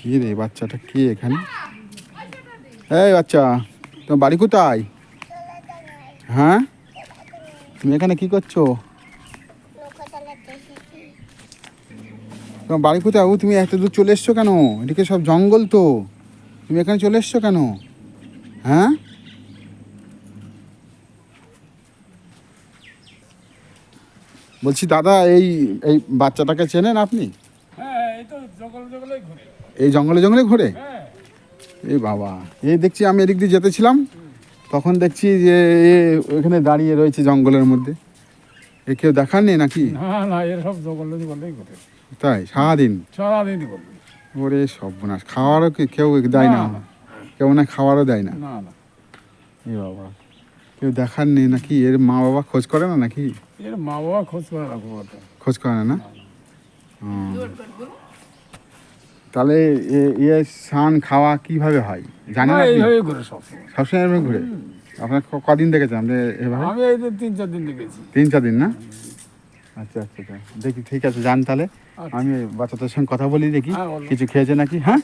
কি রে বাচ্চাটা কে এখানে? এই বাচ্চা, তোমার বাড়ি কোথায়? হ্যাঁ? তুমি এখানে কি করছ? তোমার বাড়ি কোথায়? ও, তুমি এত দূর চলে এসছো কেন? এদিকে সব জঙ্গল তো। তুমি এখানে চলে এসছো কেন? হ্যাঁ? বলছি, দাদা, এই এই বাচ্চাটাকে চেনেন আপনি? হ্যাঁ এই তো জঙ্গল জঙ্গলে ঘুরে। এই জঙ্গলে জঙ্গলে ঘোরে? এই বাবা। এই দেখছি আমি এদিক দিয়ে যেতেছিলাম তখন দেখছি যে এ এখানে দাঁড়িয়ে রয়েছে জঙ্গলের মধ্যে। এ কেউ দেখার নেই নাকি? না না এর জঙ্গলে জঙ্গলেই ঘুরে। তাই? সারাদিন? সারাদিনই করবে ওরে সর্বনাশ খাওয়ারও কি কেউ দেয় না। কেউ না খাওয়ারও দেয় না? না না। এই বাবা। কেউ দেখার নেই নাকি? এর মা বাবা খোঁজ করে না নাকি? এর মা বাবা খোঁজ করে না খোঁজ করে না? না। তাহলে এ- এ স্নান খাওয়া কীভাবে হয়? জানেন এইভাবে ঘুরে সব সময়। সবসময় এভাবে ঘুরে? আপনার কদিন দেখেছেন আপনি এভাবে? আমি এই তিন চার দিন দেখেছি। তিন চার দিন না? আচ্ছা আচ্ছা আচ্ছা। দেখি ঠিক আছে যান তাহলে। আচ্ছা। আমি বাচ্চাদের সঙ্গে কথা বলি দেখি। হ্যাঁ, কিছু খেয়েছে নাকি? হ্যাঁ?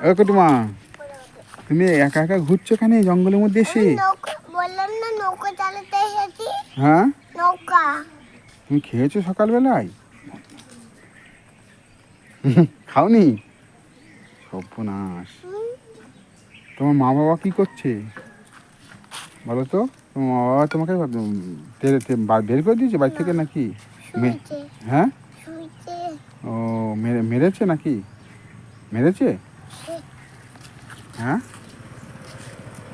ও কুটুমা তুমি একা একা ঘুরছো কেন জঙ্গলের মধ্যে এসে নৌকা বললাম না নৌকা চালাতে এসেছি হ্যাঁ? নৌকা। তুমি খেয়েছো সকালবেলায়? খাওনি? সর্বনাশ। তোমার মা বাবা কি করছে? বলো তো তোমার মা বাবা তোমাকে বের করে দিয়েছে বাড়ি থেকে নাকি? হ্যাঁ? ও মেরে মেরেছে নাকি? মেরেছে? হ্যাঁ?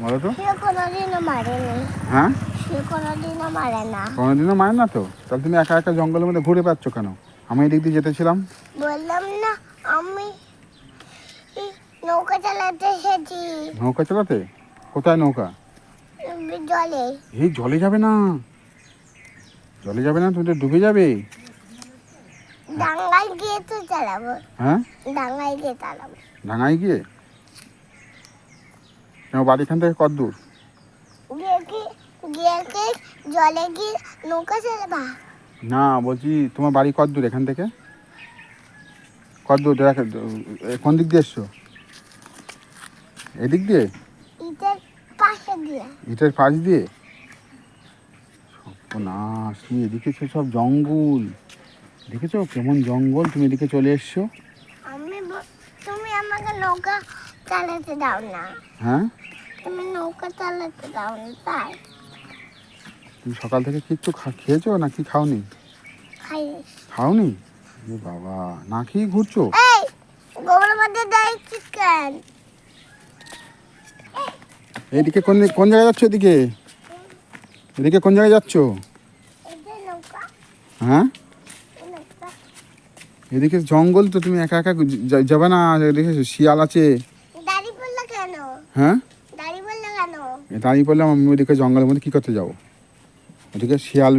বলো তো। হ্যাঁ? কোনোদিনও মারে না। কোনোদিনও মারে না তো? তাহলে তুমি একা একা জঙ্গলের মধ্যে ঘুরে পাচ্ছ কেন? আমি এদিক দিয়ে যেতেছিলাম বললাম না আমি নৌকা চালাতে এসেছি। নৌকা চালাতে? কোথায় নৌকা? জলে। এই জলে যাবে না। জলে যাবে না তুমি তো ডুবে যাবে। ডাঙ্গায় গিয়ে তো চালাবো। হ্যাঁ? গিয়ে চালাবো। ডাঙায় গিয়ে? বাড়িখান থেকে কত দূর গিয়ে কি জলে গিয়ে নৌকা চালাবা? না বলছি তোমার বাড়ি কত দূর এখান থেকে? কত দূর? কোন দিক দিয়ে এসছো? এদিক দিয়ে? ইটের পাশে দিয়ে। ইটের পাশ দিয়ে? সর্বনাশ তুমি এদিকে সব জঙ্গল। দেখেছ কেমন জঙ্গল? তুমি এদিকে চলে এসছো। আমি তুমি আমাকে নৌকা চালাতে দাও না। হ্যাঁ? তুমি নৌকা চালাতে দাও না তাই। তুমি সকাল থেকে কিচ্ছু খেয়েছো নাকি খাওনি? খাওনি? এ বাবা না খেয়ে ঘুরছো? এদিকে কোন কোন জায়গায় যাচ্ছ এদিকে? এদিকে কোন জায়গায় যাচ্ছ? হ্যাঁ? এদিকে জঙ্গল তো তুমি একা একা যাবে না এদিকে শিয়াল আছে। হ্যাঁ? দাঁড়িয়ে পড়লাম আমি ওদিকে জঙ্গলের মধ্যে কী করতে যাব? ওদিকে শিয়াল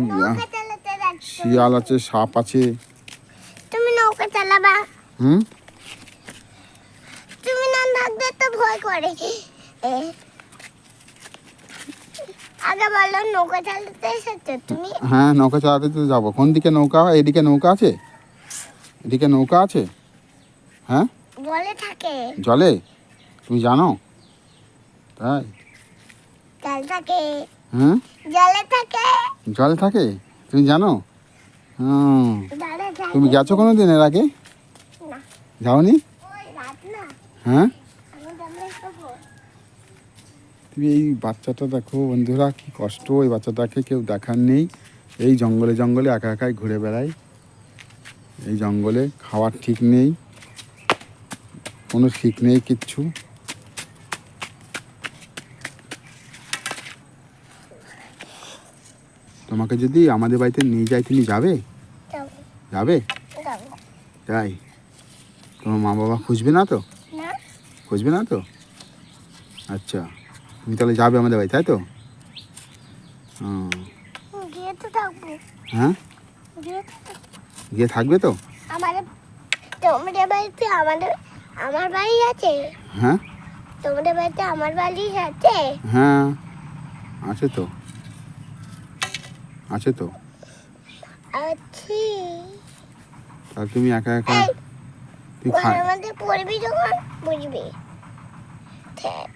শিয়াল আছে সাপ আছে। তুমি নৌকা চালাবা? হুম? তুমি না থাকবে তো ভয় করে। আগে বলল নৌকা চালাতে এসেছ তুমি? হ্যাঁ নৌকা চালাতে তো যাব। কোন দিকে নৌকা? এদিকে নৌকা আছে? এদিকে নৌকা আছে? হ্যাঁ? বলে থাকে। জলে? তুমি জানো? তাই? জল থাকে। হ্যাঁ জলে থাকে। জল থাকে? তুমি জানো? হুম। তুমি গেছো কোনো দিন এর আগে? না। যাওনি? হ্যাঁ? তুমি এই বাচ্চাটা দেখো বন্ধুরা কি কষ্ট। এই বাচ্চাটাকে কেউ দেখার নেই। এই জঙ্গলে জঙ্গলে একা একাই ঘুরে বেড়ায়। এই জঙ্গলে খাওয়ার ঠিক নেই। কোনো ঠিক নেই কিচ্ছু। তোমাকে যদি আমাদের বাড়িতে নিয়ে যাই তুমি যাবে? যাবে। তাই? তোমার মা বাবা খুঁজবে না তো? খুঁজবে না তো? আচ্ছা তুমি তাহলে যাবে আমাদের বাড়ি তাই তো? হ্যাঁ? গিয়ে থাকব। গিয়ে থাকবে তো? আমাদের তোমাদের বাড়িতে আমাদের আমার বাড়ি আছে? হ্যাঁ? তোমাদের বাড়িতে আমার বাড়ি আছে? হ্যাঁ আছে তো। আছে তো? আছে। তাহলে তুমি একা একা তুই খা আমাদের পড়বি যখন? বুঝবি। ঠিক